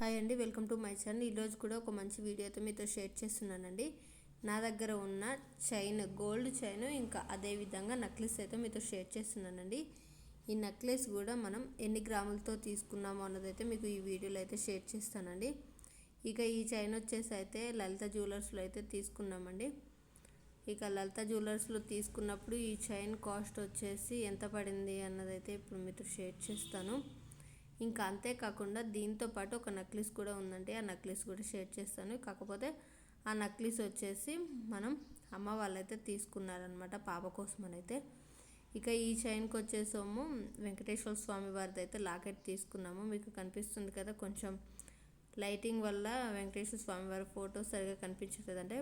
Hi అండి welcome to my channel. ఈరోజు కూడా ఒక మంచి వీడియోతో మీతో షేర్ చేస్తున్నానండి. నా దగ్గర ఉన్న చైన్ గోల్డ్ చైన్ ఇంకా అదేవిధంగా నక్లెస్ అయితే మీతో షేర్ చేస్తున్నానండి. ఈ నెక్లెస్ కూడా మనం ఎన్ని గ్రాములతో తీసుకున్నామో అన్నదైతే మీకు ఈ వీడియోలో అయితే షేర్ చేస్తానండి. ఇక ఈ చైన్ వచ్చేసి అయితే లలిత జ్యువెలర్స్లో అయితే తీసుకున్నామండి. ఇక లలిత జ్యువెలర్స్లో తీసుకున్నప్పుడు ఈ చైన్ కాస్ట్ వచ్చేసి ఎంత పడింది అన్నదైతే ఇప్పుడు మీతో షేర్ చేస్తాను. ఇంకా అంతేకాకుండా దీంతో పాటు ఒక నక్లీస్ కూడా ఉందండి. ఆ నక్లెస్ కూడా షేర్ చేస్తాను. కాకపోతే ఆ నక్లీస్ వచ్చేసి మనం అమ్మ వాళ్ళైతే తీసుకున్నారనమాట పాప కోసం అయితే ఇక ఈ చైన్కి వచ్చేసాము. వెంకటేశ్వర స్వామి వారిది అయితే లాకెట్ తీసుకున్నాము. మీకు కనిపిస్తుంది కదా కొంచెం లైటింగ్ వల్ల వెంకటేశ్వర స్వామి వారి ఫోటో సరిగా కనిపించట్లేదు అంటే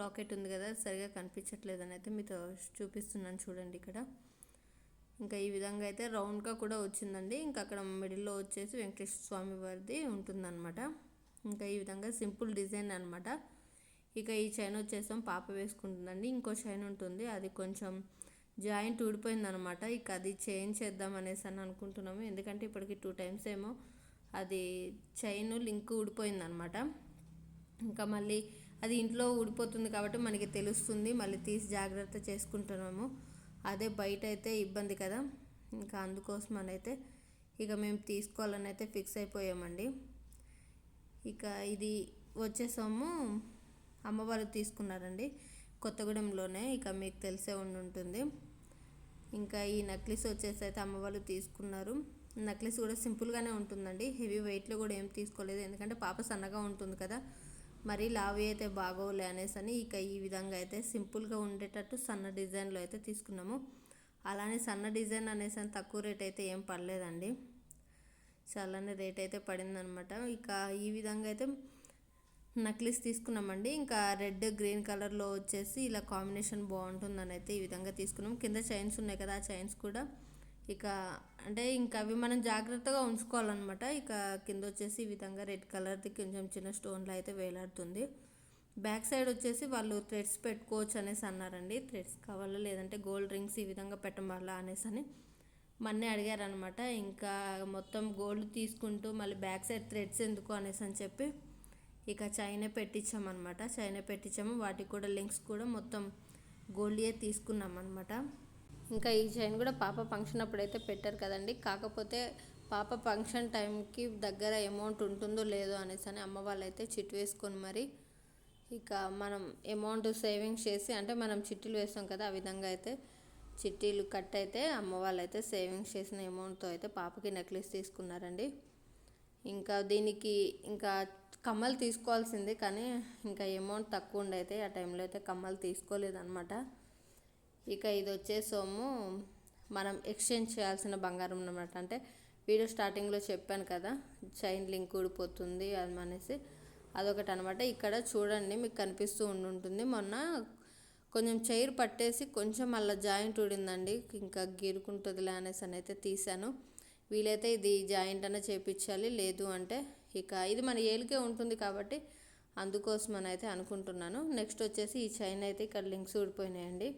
లాకెట్ ఉంది కదా సరిగా కనిపించట్లేదు అని అయితే మీతో చూపిస్తున్నాను చూడండి ఇక్కడ. ఇంకా ఈ విధంగా అయితే రౌండ్గా కూడా వచ్చిందండి. ఇంకా అక్కడ మిడిల్లో వచ్చేసి వెంకటేశ్వర స్వామి వారిది ఉంటుందన్నమాట. ఇంకా ఈ విధంగా సింపుల్ డిజైన్ అనమాట ఇక ఈ చైన్ వచ్చేసాం పాప వేసుకుంటుందండి. ఇంకో చైన్ ఉంటుంది. అది కొంచెం జాయింట్ ఊడిపోయిందనమాట ఇక అది చేంజ్ చేద్దాం అనేసి అని అనుకుంటున్నాము. ఎందుకంటే ఇప్పటికి టూ టైమ్స్ ఏమో అది చైన్ లింక్ ఊడిపోయిందనమాట ఇంకా మళ్ళీ అది ఇంట్లో ఊడిపోతుంది కాబట్టి మనకి తెలుస్తుంది. మళ్ళీ తీసి జాగ్రత్త చేసుకుంటున్నాము. అదే బయట అయితే ఇబ్బంది కదా. ఇంకా అందుకోసం అని అయితే ఇక మేము తీసుకోవాలని అయితే ఫిక్స్ అయిపోయామండి. ఇక ఇది వచ్చేసాము అమ్మవారు తీసుకున్నారండి కొత్తగూడెంలోనే ఇక మీకు తెలిసే ఉండి ఉంటుంది ఇంకా ఈ నెక్లెస్ వచ్చేసి అయితే అమ్మవారు తీసుకున్నారు. నెక్లెస్ కూడా సింపుల్గానే ఉంటుందండి. హెవీ వెయిట్లో కూడా ఏం తీసుకోలేదు. ఎందుకంటే పాప సన్నగా ఉంటుంది కదా. మరీ లావు అయితే బాగోలే అనేసి అని ఇక ఈ విధంగా అయితే సింపుల్గా ఉండేటట్టు సన్న డిజైన్లో అయితే తీసుకున్నాము. అలానే సన్న డిజైన్ అనేసి అని తక్కువ రేట్ అయితే ఏం పడలేదండి. చాలానే రేట్ అయితే పడిందనమాట. ఇక ఈ విధంగా అయితే నక్లీస్ తీసుకున్నామండి. ఇంకా రెడ్ గ్రీన్ కలర్లో వచ్చేసి ఇలా కాంబినేషన్ బాగుంటుందని అయితే ఈ విధంగా తీసుకున్నాం. కింద చైన్స్ ఉన్నాయి కదా ఆ చైన్స్ కూడా ఇక అంటే ఇంకా అవి మనం జాగ్రత్తగా ఉంచుకోవాలన్నమాట. ఇక కింద వచ్చేసి ఈ విధంగా రెడ్ కలర్ది కొంచెం చిన్న స్టోన్లో అయితే వేలాడుతుంది. బ్యాక్ సైడ్ వచ్చేసి వాళ్ళు థ్రెడ్స్ పెట్టుకోవచ్చు అనేసి అన్నారండి. థ్రెడ్స్ కావాలా లేదంటే గోల్డ్ రింగ్స్ ఈ విధంగా పెట్టమాలా అనేసి అని మన్నే అడిగారనమాట ఇంకా మొత్తం గోల్డ్ తీసుకుంటూ మళ్ళీ బ్యాక్ సైడ్ థ్రెడ్స్ ఎందుకు అనేసి అని చెప్పి ఇక చైనా పెట్టించామన్నమాట. చైనా పెట్టించాము. వాటికి కూడా లింక్స్ కూడా మొత్తం గోల్డ్యే తీసుకున్నాం అనమాట ఇంకా ఈ చైన్ కూడా పాప ఫంక్షన్ అప్పుడైతే పెట్టారు కదండి. కాకపోతే పాప ఫంక్షన్ టైంకి దగ్గర అమౌంట్ ఉంటుందో లేదో అనేసి అని అమ్మ వాళ్ళైతే చిట్టు వేసుకొని మరి ఇక మనం అమౌంట్ సేవింగ్స్ చేసి అంటే మనం చిట్టీలు వేస్తాం కదా ఆ విధంగా అయితే చిట్టీలు కట్ అయితే అమ్మ వాళ్ళైతే సేవింగ్స్ చేసిన అమౌంట్తో అయితే పాపకి నెక్లెస్ తీసుకున్నారండి. ఇంకా దీనికి ఇంకా కమ్మలు తీసుకోవాల్సింది కానీ ఇంకా అమౌంట్ తక్కువ ఉండైతే ఆ టైంలో అయితే కమ్మలు తీసుకోలేదన్నమాట. ఇక ఇది వచ్చేసోము. మనం ఎక్స్చేంజ్ చేయాల్సిన బంగారం అనమాట అంటే వీడియో స్టార్టింగ్లో చెప్పాను కదా చైన్ లింక్ ఊడిపోతుంది అది అనేసి. అదొకటి అనమాట ఇక్కడ చూడండి మీకు కనిపిస్తూ ఉండుంటుంది మొన్న కొంచెం చైర్ పట్టేసి కొంచెం మళ్ళీ జాయింట్ ఊడిందండి. ఇంకా గీరుకుంటుందిలే అనేసి అని అయితే తీశాను. వీలైతే ఇది జాయింట్ అనే చేపించాలి. లేదు అంటే ఇక ఇది మన ఏలికే ఉంటుంది కాబట్టి అందుకోసం అని అయితే అనుకుంటున్నాను. నెక్స్ట్ వచ్చేసి ఈ చైన్ అయితే ఇక్కడ లింక్స్ ఊడిపోయినాయండి.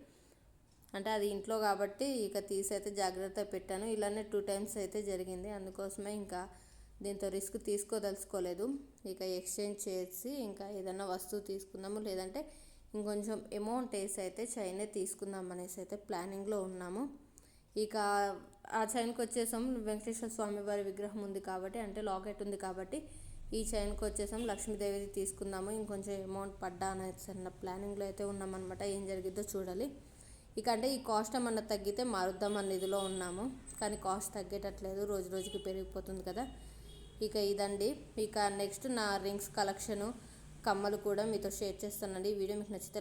అంటే అది ఇంట్లో కాబట్టి ఇక తీసి అయితే జాగ్రత్త పెట్టాను. ఇలానే టూ టైమ్స్ అయితే జరిగింది. అందుకోసమే ఇంకా దీంతో రిస్క్ తీసుకోదలుచుకోలేదు. ఇక ఎక్స్చేంజ్ చేసి ఇంకా ఏదైనా వస్తువు తీసుకుందాము. లేదంటే ఇంకొంచెం అమౌంట్ వేసి అయితే చైనే తీసుకుందాం అనేసి అయితే ప్లానింగ్లో ఉన్నాము. ఇక ఆ చైన్కి వచ్చేసాం. వెంకటేశ్వర స్వామి వారి విగ్రహం ఉంది కాబట్టి అంటే లాకెట్ ఉంది కాబట్టి ఈ చైన్కి వచ్చేసాం. లక్ష్మీదేవిది తీసుకుందాము. ఇంకొంచెం అమౌంట్ పడ్డా అనేసి అన్న ప్లానింగ్లో అయితే ఉన్నామన్నమాట. ఏం జరిగిద్దో చూడాలి. ఇక అంటే ఈ కాస్ట్ ఏమన్నా తగ్గితే మారుద్దాం అన్న ఇదిలో ఉన్నాము. కానీ కాస్ట్ తగ్గేటట్లేదు. రోజు రోజుకి పెరిగిపోతుంది కదా. ఇక ఇదండి. ఇక నెక్స్ట్ నా రింగ్స్ కలెక్షను కమ్మలు కూడా మీతో షేర్ చేస్తానండి. ఈ వీడియో మీకు నచ్చితే